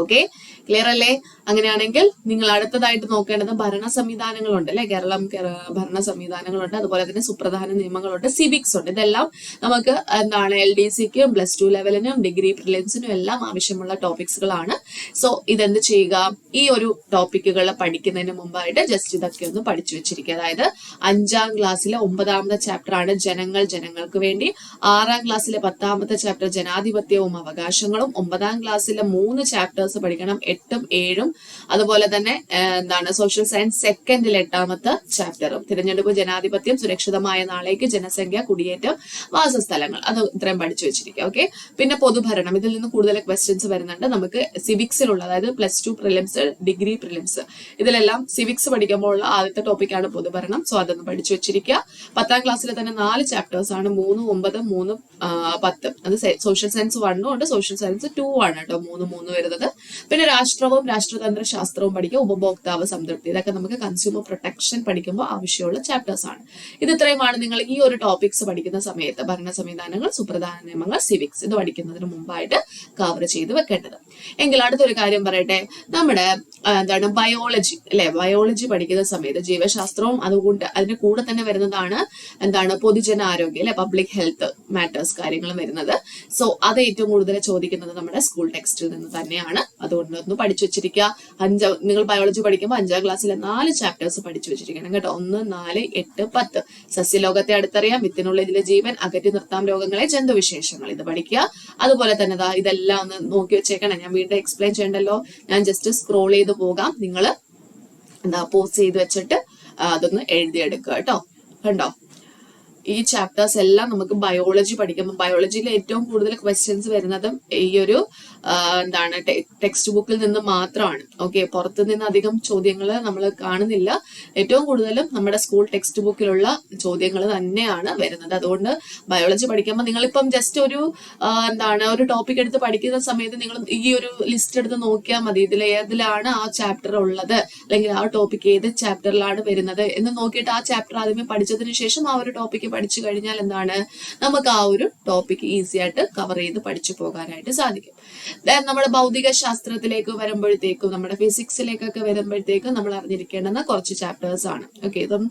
ഓക്കെ ക്ലിയർ അല്ലേ? അങ്ങനെയാണെങ്കിൽ നിങ്ങൾ അടുത്തതായിട്ട് നോക്കേണ്ടത് ഭരണ സംവിധാനങ്ങളുണ്ട് അല്ലെ? കേരളം കേര- ഭരണ സംവിധാനങ്ങളുണ്ട് അതുപോലെ തന്നെ സുപ്രധാന നിയമങ്ങളുണ്ട് സിവിക്സ് ഉണ്ട്. ഇതെല്ലാം നമുക്ക് എന്താണ് എൽ ഡി സിക്കും പ്ലസ് ടു ലെവലിനും ഡിഗ്രി പ്രിലിംസിനും എല്ലാം ആവശ്യമുള്ള ടോപ്പിക്സുകളാണ് സോ ഇതെന്ത് ചെയ്യുക? ഈ ഒരു ടോപ്പിക്കുകൾ പഠിക്കുന്നതിന് മുമ്പായിട്ട് ജസ്റ്റ് ഇതൊക്കെ ഒന്ന് പഠിച്ചു വെച്ചിരിക്കുക. അതായത് അഞ്ചാം ക്ലാസ്സിലെ ഒമ്പതാമത്തെ ചാപ്റ്റർ ആണ് ജനങ്ങൾ ജനങ്ങൾക്ക് വേണ്ടി. ആറാം ക്ലാസ്സിലെ പത്താമത്തെ ചാപ്റ്റർ ജനാധിപത്യവും അവകാശങ്ങളും. ഒമ്പതാം ക്ലാസ്സിലെ മൂന്ന് ചാപ്റ്റേഴ്സ് പഠിക്കണം. എട്ടും ഏഴും അതുപോലെ തന്നെ എന്താണ് സോഷ്യൽ സയൻസ് സെക്കൻഡിൽ എട്ടാമത്തെ ചാപ്റ്ററും തിരഞ്ഞെടുപ്പ് ജനാധിപത്യം സുരക്ഷിതമായ നാളേക്ക് ജനസംഖ്യ കുടിയേറ്റം വാസസ്ഥലങ്ങൾ. അത് ഇത്രയും പഠിച്ചു വെച്ചിരിക്കുക ഓക്കെ പിന്നെ പൊതുഭരണം. ഇതിൽ നിന്ന് കൂടുതൽ ക്വസ്റ്റ്യൻസ് വരുന്നുണ്ട്. നമുക്ക് സിവിക്സിലുള്ള അതായത് plus two prelims degree prelims ഇതിലെല്ലാം സിവിക്സ് പഠിക്കുമ്പോൾ ആദ്യത്തെ ടോപ്പിക്കാണ് പൊതുഭരണം. സോ അതൊന്ന് പഠിച്ചു വെച്ചിരിക്കുക. പത്താം ക്ലാസ്സിൽ തന്നെ നാല് ചാപ്റ്റേഴ്സ് ആണ്. മൂന്ന് ഒമ്പത് മൂന്ന് പത്ത്. അത് സോഷ്യൽ സയൻസ് വണ്ണും ഉണ്ട്. സോഷ്യൽ സയൻസ് ടു ആണ് കേട്ടോ. മൂന്ന് മൂന്ന് വരുന്നത്. പിന്നെ രാഷ്ട്രവും രാഷ്ട്രതന്ത്ര ശാസ്ത്രവും പഠിക്കുക ഉപഭോക്താവ് സംതൃപ്തി. ഇതൊക്കെ നമുക്ക് കൺസ്യൂമർ പ്രൊട്ടക്ഷൻ പഠിക്കുമ്പോൾ ആവശ്യമുള്ള ചാപ്റ്റേഴ്സ് ആണ്. ഇത് ഇത്രയുമാണ് നിങ്ങൾ ഈ ഒരു ടോപ്പിക്സ് പഠിക്കുന്ന സമയത്ത് ഭരണ സംവിധാനങ്ങൾ സുപ്രധാന നിയമങ്ങൾ സിവിക്സ് ഇത് പഠിക്കുന്നതിന് മുമ്പായിട്ട് കവർ ചെയ്ത് വെക്കേണ്ടത്. എങ്കിൽ അടുത്തൊരു കാര്യം പറയട്ടെ. നമ്മുടെ എന്താണ് ബയോളജി അല്ലെ? ബയോളജി പഠിക്കുന്ന സമയത്ത് ജീവശാസ്ത്രവും അതുകൊണ്ട് അതിന്റെ കൂടെ തന്നെ വരുന്നതാണ് എന്താണ് പൊതുജനാരോഗ്യം അല്ലെ? പബ്ലിക് ഹെൽത്ത് മാറ്റേഴ്സ് കാര്യങ്ങളും വരുന്നത്. സോ അത് ഏറ്റവും കൂടുതൽ ചോദിക്കുന്നത് നമ്മുടെ സ്കൂൾ ടെക്സ്റ്റിൽ നിന്ന് തന്നെയാണ്. അതുകൊണ്ട് ഒന്ന് പഠിച്ചു വെച്ചിരിക്കുക. അഞ്ചാ നിങ്ങൾ ബയോളജി പഠിക്കുമ്പോൾ അഞ്ചാം ക്ലാസ്സിലെ നാല് ചാപ്റ്റേഴ്സ് പഠിച്ചു വെച്ചിരിക്കണം കേട്ടോ. ഒന്ന് നാല് എട്ട് പത്ത്. സസ്യലോകത്തെ അടുത്തറിയാം വിത്തിനുള്ളിലെ ജീവൻ അകറ്റി നിർത്താം രോഗങ്ങളെ ജന്തുവിശേഷങ്ങൾ ഇത് പഠിക്കുക. അതുപോലെ തന്നെ ഇതെല്ലാം ഒന്ന് നോക്കി വെച്ചേക്കണം. ഞാൻ വീണ്ടും എക്സ്പ്ലെയിൻ ചെയ്യണ്ടല്ലോ. ഞാൻ ജസ്റ്റ് സ്ക്രോൾ ചെയ്ത് പോകാം. നിങ്ങൾ എന്താ പോസ്റ്റ് ചെയ്ത് വെച്ചിട്ട് അതൊന്ന് എഴുതിയെടുക്കുക കേട്ടോ. കണ്ടോ? ഈ ചാപ്റ്റേഴ്സ് എല്ലാം നമുക്ക് ബയോളജി പഠിക്കുമ്പോൾ ബയോളജിയിൽ ഏറ്റവും കൂടുതൽ ക്വസ്റ്റ്യൻസ് വരുന്നതും ഈ ഒരു എന്താണ് ടെക്സ്റ്റ് ബുക്കിൽ നിന്ന് മാത്രമാണ്. ഓക്കെ പുറത്തു നിന്ന് അധികം ചോദ്യങ്ങൾ നമ്മൾ കാണുന്നില്ല. ഏറ്റവും കൂടുതലും നമ്മുടെ സ്കൂൾ ടെക്സ്റ്റ് ബുക്കിലുള്ള ചോദ്യങ്ങൾ തന്നെയാണ് വരുന്നത്. അതുകൊണ്ട് ബയോളജി പഠിക്കുമ്പോൾ നിങ്ങളിപ്പം ജസ്റ്റ് ഒരു എന്താണ് ഒരു ടോപ്പിക് എടുത്ത് പഠിക്കുന്ന സമയത്ത് നിങ്ങൾ ഈ ഒരു ലിസ്റ്റ് എടുത്ത് നോക്കിയാൽ മതി. ഇതിൽ ഏതിലാണ് ആ ചാപ്റ്റർ ഉള്ളത്? അല്ലെങ്കിൽ ആ ടോപ്പിക് ഏത് ചാപ്റ്ററിലാണ് വരുന്നത് എന്ന് നോക്കിയിട്ട് ആ ചാപ്റ്റർ ആദ്യമേ പഠിച്ചതിന് ശേഷം ആ ഒരു ടോപ്പിക്ക് പഠിച്ചു കഴിഞ്ഞാൽ എന്താണ്? നമുക്ക് ആ ഒരു ടോപ്പിക് ഈസി ആയിട്ട് കവർ ചെയ്ത് പഠിച്ചു പോകാനായിട്ട് സാധിക്കും. ദെൻ നമ്മുടെ ഭൗതിക ശാസ്ത്രത്തിലേക്ക് വരുമ്പോഴത്തേക്കും നമ്മുടെ ഫിസിക്സിലേക്കൊക്കെ വരുമ്പോഴത്തേക്കും നമ്മൾ അറിഞ്ഞിരിക്കേണ്ടുന്ന കുറച്ച് ചാപ്റ്റേഴ്സ് ആണ്. ഓക്കെ ഇതും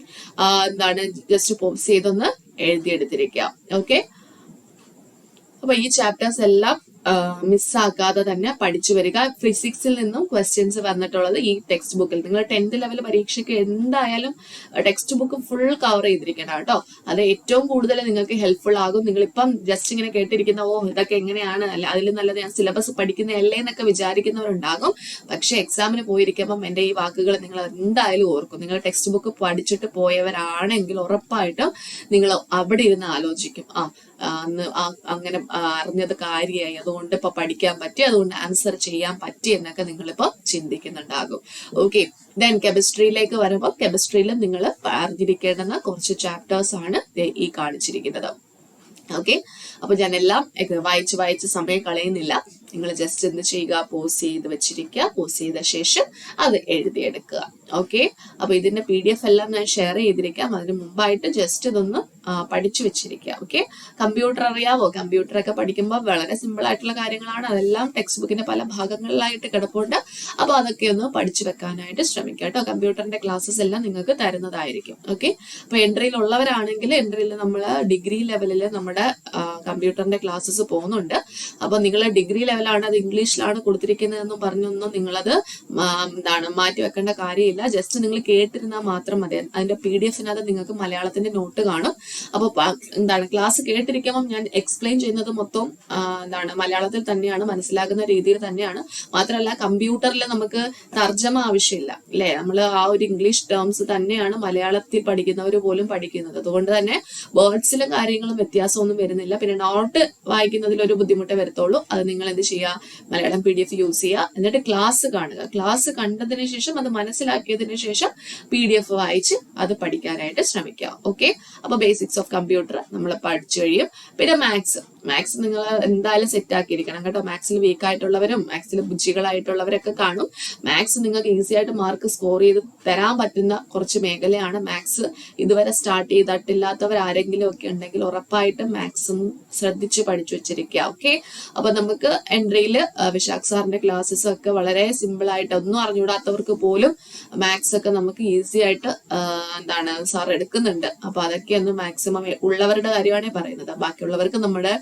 എന്താണ്? ജസ്റ്റ് പോസ് ചെയ്തൊന്ന് എഴുതിയെടുത്തിരിക്കുക. ഓക്കെ അപ്പൊ ഈ ചാപ്റ്റേഴ്സ് എല്ലാം മിസ്സാക്കാതെ തന്നെ പഠിച്ചു വരിക. ഫിസിക്സിൽ നിന്നും ക്വസ്റ്റ്യൻസ് വന്നിട്ടുള്ളത് ഈ ടെക്സ്റ്റ് ബുക്കിൽ നിങ്ങൾ ടെൻത്ത് ലെവൽ പരീക്ഷയ്ക്ക് എന്തായാലും ടെക്സ്റ്റ് ബുക്ക് ഫുൾ കവർ ചെയ്തിരിക്കണം കേട്ടോ. അത് ഏറ്റവും കൂടുതൽ നിങ്ങൾക്ക് ഹെൽപ്ഫുൾ ആകും. നിങ്ങൾ ഇപ്പം ജസ്റ്റ് ഇങ്ങനെ കേട്ടിരിക്കുന്ന ഓ ഇതൊക്കെ എങ്ങനെയാണ്? അല്ല അതിൽ നല്ലത് ഞാൻ സിലബസ് പഠിക്കുന്നതല്ലേ എന്നൊക്കെ വിചാരിക്കുന്നവരുണ്ടാകും. പക്ഷെ എക്സാമിന് പോയിരിക്കുമ്പം എന്റെ ഈ വാക്കുകൾ നിങ്ങൾ എന്തായാലും ഓർക്കും. നിങ്ങൾ ടെക്സ്റ്റ് ബുക്ക് പഠിച്ചിട്ട് പോയവരാണെങ്കിൽ ഉറപ്പായിട്ടും നിങ്ങൾ അവിടെ ഇരുന്ന് ആലോചിക്കും. ആ, അന്ന് അങ്ങനെ അറിഞ്ഞത് കാര്യമായി. അതുകൊണ്ട് ഇപ്പൊ പഠിക്കാൻ പറ്റി. അതുകൊണ്ട് ആൻസർ ചെയ്യാൻ പറ്റി എന്നൊക്കെ നിങ്ങളിപ്പോ ചിന്തിക്കുന്നുണ്ടാകും. ഓക്കെ ദെൻ കെമിസ്ട്രിയിലേക്ക് വരുമ്പോൾ കെമിസ്ട്രിയിലും നിങ്ങൾ അറിഞ്ഞിരിക്കേണ്ടുന്ന കുറച്ച് ചാപ്റ്റേഴ്സ് ആണ് ഈ കാണിച്ചിരിക്കുന്നത്. ഓക്കെ അപ്പൊ ഞാൻ എല്ലാം വായിച്ച് വായിച്ച് സമയം കളയുന്നില്ല. നിങ്ങൾ ജസ്റ്റ് എന്ത് ചെയ്യുക? പോസ് ചെയ്ത് വെച്ചിരിക്കുക. പോസ് ചെയ്ത ശേഷം അത് എഴുതിയെടുക്കുക. ഓക്കെ അപ്പൊ ഇതിന്റെ പി ഡി എഫ് എല്ലാം ഞാൻ ഷെയർ ചെയ്തിരിക്കാം. അതിന് മുമ്പായിട്ട് ജസ്റ്റ് ഇതൊന്ന് പഠിച്ചു വെച്ചിരിക്കുക. ഓക്കെ കമ്പ്യൂട്ടർ അറിയാവോ? കമ്പ്യൂട്ടർ ഒക്കെ പഠിക്കുമ്പോൾ വളരെ സിമ്പിൾ ആയിട്ടുള്ള കാര്യങ്ങളാണ്. അതെല്ലാം ടെക്സ്റ്റ് ബുക്കിന്റെ പല ഭാഗങ്ങളിലായിട്ട് കിടപ്പുണ്ട്. അപ്പൊ അതൊക്കെ ഒന്ന് പഠിച്ചു വെക്കാനായിട്ട് ശ്രമിക്കുക കേട്ടോ. കമ്പ്യൂട്ടറിന്റെ ക്ലാസ്സസ് എല്ലാം നിങ്ങൾക്ക് തരുന്നതായിരിക്കും. ഓക്കെ അപ്പൊ എൻട്രിയിൽ ഉള്ളവരാണെങ്കിൽ എൻട്രിയിൽ നമ്മൾ ഡിഗ്രി ലെവലിൽ നമ്മുടെ കമ്പ്യൂട്ടറിന്റെ ക്ലാസ്സസ് പോകുന്നുണ്ട്. അപ്പൊ നിങ്ങൾ ഡിഗ്രി ലെവലാണ് അത് ഇംഗ്ലീഷിലാണ് കൊടുത്തിരിക്കുന്നതെന്ന് പറഞ്ഞൊന്നും നിങ്ങളത് എന്താണ് മാറ്റി വെക്കേണ്ട കാര്യമില്ല. ജസ്റ്റ് നിങ്ങൾ കേട്ടിരുന്നാൽ മാത്രം മതി. അതിന്റെ പി ഡി എഫിനകത്ത് നിങ്ങൾക്ക് മലയാളത്തിന്റെ നോട്ട് കാണും. അപ്പോൾ എന്താണ് ക്ലാസ് കേട്ടിരിക്കുമ്പോൾ ഞാൻ എക്സ്പ്ലെയിൻ ചെയ്യുന്നത് മൊത്തം എന്താണ് മലയാളത്തിൽ തന്നെയാണ് മനസ്സിലാകുന്ന രീതിയിൽ തന്നെയാണ്. മാത്രമല്ല കമ്പ്യൂട്ടറിൽ നമുക്ക് തർജമ ആവശ്യമില്ല അല്ലേ? നമ്മൾ ആ ഒരു ഇംഗ്ലീഷ് ടേംസ് തന്നെയാണ് മലയാളത്തിൽ പഠിക്കുന്നവർ പോലും പഠിക്കുന്നത്. അതുകൊണ്ട് തന്നെ വേർഡ്സിലും കാര്യങ്ങളും വ്യത്യാസമൊന്നും വരുന്നില്ല. പിന്നെ നോട്ട് വായിക്കുന്നതിൽ ഒരു ബുദ്ധിമുട്ടേ വരത്തുള്ളൂ. അത് നിങ്ങൾ എന്ത് ചെയ്യുക Malayalam P D F use ചെയ്യുക എന്നിട്ട് ക്ലാസ് കാണുക. ക്ലാസ് കണ്ടതിന് ശേഷം അത് മനസ്സിലാക്കിയതിന് ശേഷം പി ഡി എഫ് വായിച്ച് അത് പഠിക്കാനായിട്ട് ശ്രമിക്കുക. ഓക്കെ അപ്പൊ ബേസിക്സ് ഓഫ് കമ്പ്യൂട്ടർ നമ്മൾ പഠിച്ചു കഴിയും. പിന്നെ മാത്സ് മാത്സ് നിങ്ങൾ എന്തായാലും സെറ്റ് ആക്കിയിരിക്കണം കേട്ടോ. മാത്സിൽ വീക്ക് ആയിട്ടുള്ളവരും മാത്സിൽ ബുദ്ധികളായിട്ടുള്ളവരൊക്കെ കാണും. മാത്സ് നിങ്ങൾക്ക് ഈസി ആയിട്ട് മാർക്ക് സ്കോർ ചെയ്ത് തരാൻ പറ്റുന്ന കുറച്ച് മേഖലയാണ് മാത്സ് ഇതുവരെ സ്റ്റാർട്ട് ചെയ്തിട്ടില്ലാത്തവർ ആരെങ്കിലും ഒക്കെ ഉണ്ടെങ്കിൽ ഉറപ്പായിട്ടും മാത്സും ശ്രദ്ധിച്ച് പഠിച്ചു വെച്ചിരിക്കുക. ഓക്കെ അപ്പൊ നമുക്ക് എൻട്രിയിൽ വിശാഖ് സാറിന്റെ ക്ലാസ്സസ് ഒക്കെ വളരെ സിമ്പിൾ ആയിട്ട് ഒന്നും അറിഞ്ഞുകൂടാത്തവർക്ക് പോലും മാത്സ് ഒക്കെ നമുക്ക് ഈസി ആയിട്ട് എന്താണ് സാർ എടുക്കുന്നുണ്ട്. അപ്പൊ അതൊക്കെ ഒന്ന് മാക്സിമം ഉള്ളവരുടെ കാര്യമാണ് പറയുന്നത്. ബാക്കിയുള്ളവർക്ക് നമ്മുടെ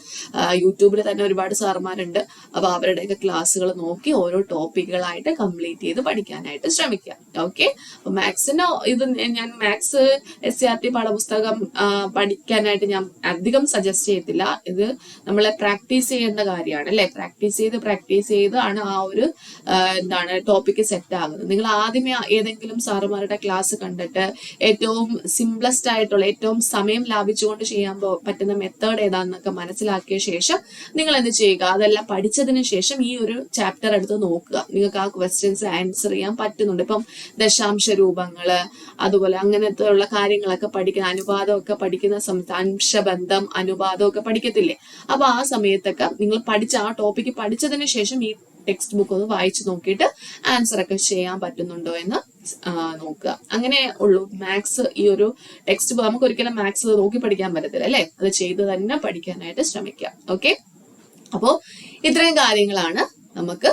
യൂട്യൂബിൽ തന്നെ ഒരുപാട് സാർമാരുണ്ട്. അപ്പൊ അവരുടെയൊക്കെ ക്ലാസ്സുകൾ നോക്കി ഓരോ ടോപ്പിക്കുകളായിട്ട് കംപ്ലീറ്റ് ചെയ്ത് പഠിക്കാനായിട്ട് ശ്രമിക്കുക. ഓക്കെ അപ്പൊ മാത്സിന് ഇത് ഞാൻ maths S C R T പാഠപുസ്തകം പഠിക്കാനായിട്ട് ഞാൻ അധികം സജസ്റ്റ് ചെയ്യത്തില്ല. ഇത് നമ്മളെ പ്രാക്ടീസ് ചെയ്യേണ്ട കാര്യമാണ് അല്ലെ? പ്രാക്ടീസ് പ്രാക്ടീസ് ചെയ്ത് ആണ് ആ ഒരു എന്താണ് ടോപ്പിക്ക് സെറ്റ് ആകുന്നത്. നിങ്ങൾ ആദ്യമേ ഏതെങ്കിലും സാറുമാരുടെ ക്ലാസ് കണ്ടിട്ട് ഏറ്റവും സിംപ്ലസ്റ്റ് ആയിട്ടുള്ള ഏറ്റവും സമയം ലാഭിച്ചുകൊണ്ട് ചെയ്യാൻ പറ്റുന്ന മെത്തേഡ് ഏതാണെന്നൊക്കെ മനസ്സിലാക്കിയ ശേഷം നിങ്ങൾ എന്ത് ചെയ്യുക? അതെല്ലാം പഠിച്ചതിന് ശേഷം ഈ ഒരു ചാപ്റ്റർ എടുത്ത് നോക്കുക. നിങ്ങൾക്ക് ആ ക്വസ്റ്റ്യൻസ് ആൻസർ ചെയ്യാൻ പറ്റുന്നുണ്ട്. ഇപ്പം ദശാംശ രൂപങ്ങൾ അതുപോലെ അങ്ങനത്തെ ഉള്ള കാര്യങ്ങളൊക്കെ പഠിക്കുന്ന അനുപാതമൊക്കെ പഠിക്കുന്ന സമയത്ത് അംശബന്ധം അനുപാതമൊക്കെ പഠിക്കത്തില്ലേ? അപ്പൊ ആ സമയത്തൊക്കെ നിങ്ങൾ പഠിച്ച ആ ടോപ്പിക്ക് പഠിച്ചതിന് ശേഷം ഈ ടെക്സ്റ്റ് ബുക്ക് ഒന്ന് വായിച്ചു നോക്കിയിട്ട് ആൻസർ ഒക്കെ ചെയ്യാൻ പറ്റുന്നുണ്ടോ എന്ന് നോക്കുക. അങ്ങനെ ഉള്ളൂ. മാത്സ് ഈ ഒരു ടെക്സ്റ്റ് ബുക്ക് നമുക്ക് ഒരിക്കലും മാത്സ് നോക്കി പഠിക്കാൻ പറ്റത്തില്ല അല്ലേ? അത് ചെയ്ത് തന്നെ പഠിക്കാനായിട്ട് ശ്രമിക്കുക ഓക്കെ അപ്പോൾ ഇത്രയും കാര്യങ്ങളാണ് നമുക്ക്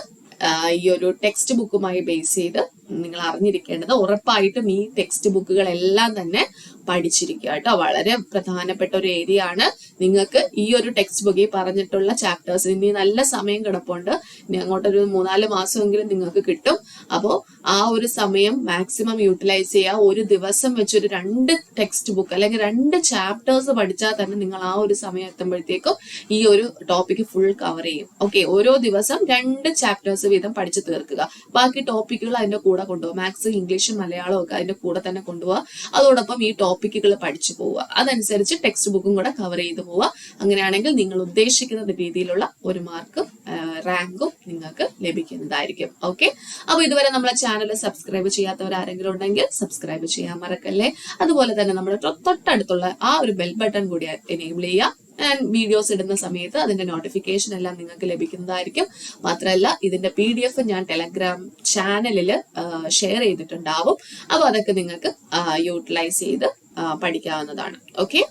ഈ ഒരു ടെക്സ്റ്റ് ബുക്കുമായി ബേസ് ചെയ്ത് നിങ്ങൾ അറിഞ്ഞിരിക്കേണ്ടത് ഉറപ്പായിട്ടും ഈ ടെക്സ്റ്റ് ബുക്കുകളെല്ലാം തന്നെ പഠിച്ചിരിക്കുക കേട്ടോ. വളരെ പ്രധാനപ്പെട്ട ഒരു ഏരിയ ആണ്. നിങ്ങൾക്ക് ഈ ഒരു ടെക്സ്റ്റ് ബുക്ക് ഈ പറഞ്ഞിട്ടുള്ള ചാപ്റ്റേഴ്സ് ഇനി നല്ല സമയം കിടപ്പുണ്ട്. ഇനി അങ്ങോട്ടൊരു മൂന്നാൽ മാസമെങ്കിലും നിങ്ങൾക്ക് കിട്ടും. അപ്പോൾ ആ ഒരു സമയം മാക്സിമം യൂട്ടിലൈസ് ചെയ്യുക. ഒരു ദിവസം വെച്ചൊരു രണ്ട് ടെക്സ്റ്റ് ബുക്ക് അല്ലെങ്കിൽ രണ്ട് ചാപ്റ്റേഴ്സ് പഠിച്ചാൽ തന്നെ നിങ്ങൾ ആ ഒരു സമയം എത്തുമ്പോഴത്തേക്കും ഈ ഒരു ടോപ്പിക്ക് ഫുൾ കവർ ചെയ്യും. ഓക്കെ ഓരോ ദിവസം രണ്ട് ചാപ്റ്റേഴ്സ് വീതം പഠിച്ചു തീർക്കുക. ബാക്കി ടോപ്പിക്കുകൾ അതിന്റെ കൂടെ കൊണ്ടുപോകുക മാത്സ് ഇംഗ്ലീഷും മലയാളവും ഒക്കെ അതിന്റെ കൂടെ തന്നെ കൊണ്ടുപോകുക അതോടൊപ്പം ഈ ടോപ്പിക്കുകൾ പഠിച്ചു പോവുക. അതനുസരിച്ച് ടെക്സ്റ്റ് ബുക്കും കൂടെ കവർ ചെയ്തു പോവുക. അങ്ങനെയാണെങ്കിൽ നിങ്ങൾ ഉദ്ദേശിക്കുന്ന രീതിയിലുള്ള ഒരു മാർക്കും റാങ്കും നിങ്ങൾക്ക് ലഭിക്കുന്നതായിരിക്കും. ഓക്കെ അപ്പൊ ഇതുവരെ നമ്മളെ ചാനൽ സബ്സ്ക്രൈബ് ചെയ്യാത്തവർ ആരെങ്കിലും ഉണ്ടെങ്കിൽ സബ്സ്ക്രൈബ് ചെയ്യാൻ മറക്കല്ലേ? അതുപോലെ തന്നെ നമ്മുടെ തൊട്ടടുത്തുള്ള ആ ഒരു ബെൽ ബട്ടൺ കൂടി എനേബിൾ ചെയ്യുക. ആൻഡ് വീഡിയോസ് ഇടുന്ന സമയത്ത് അതിന്റെ നോട്ടിഫിക്കേഷൻ എല്ലാം നിങ്ങൾക്ക് ലഭിക്കുന്നതായിരിക്കും. മാത്രമല്ല ഇതിന്റെ പി ഡി എഫ് ഞാൻ ടെലഗ്രാം ചാനലിൽ ഷെയർ ചെയ്തിട്ടുണ്ടാവും. അപ്പൊ അതൊക്കെ നിങ്ങൾക്ക് യൂട്ടിലൈസ് ചെയ്ത് പഠിക്കാവുന്നതാണ്. ഓക്കെ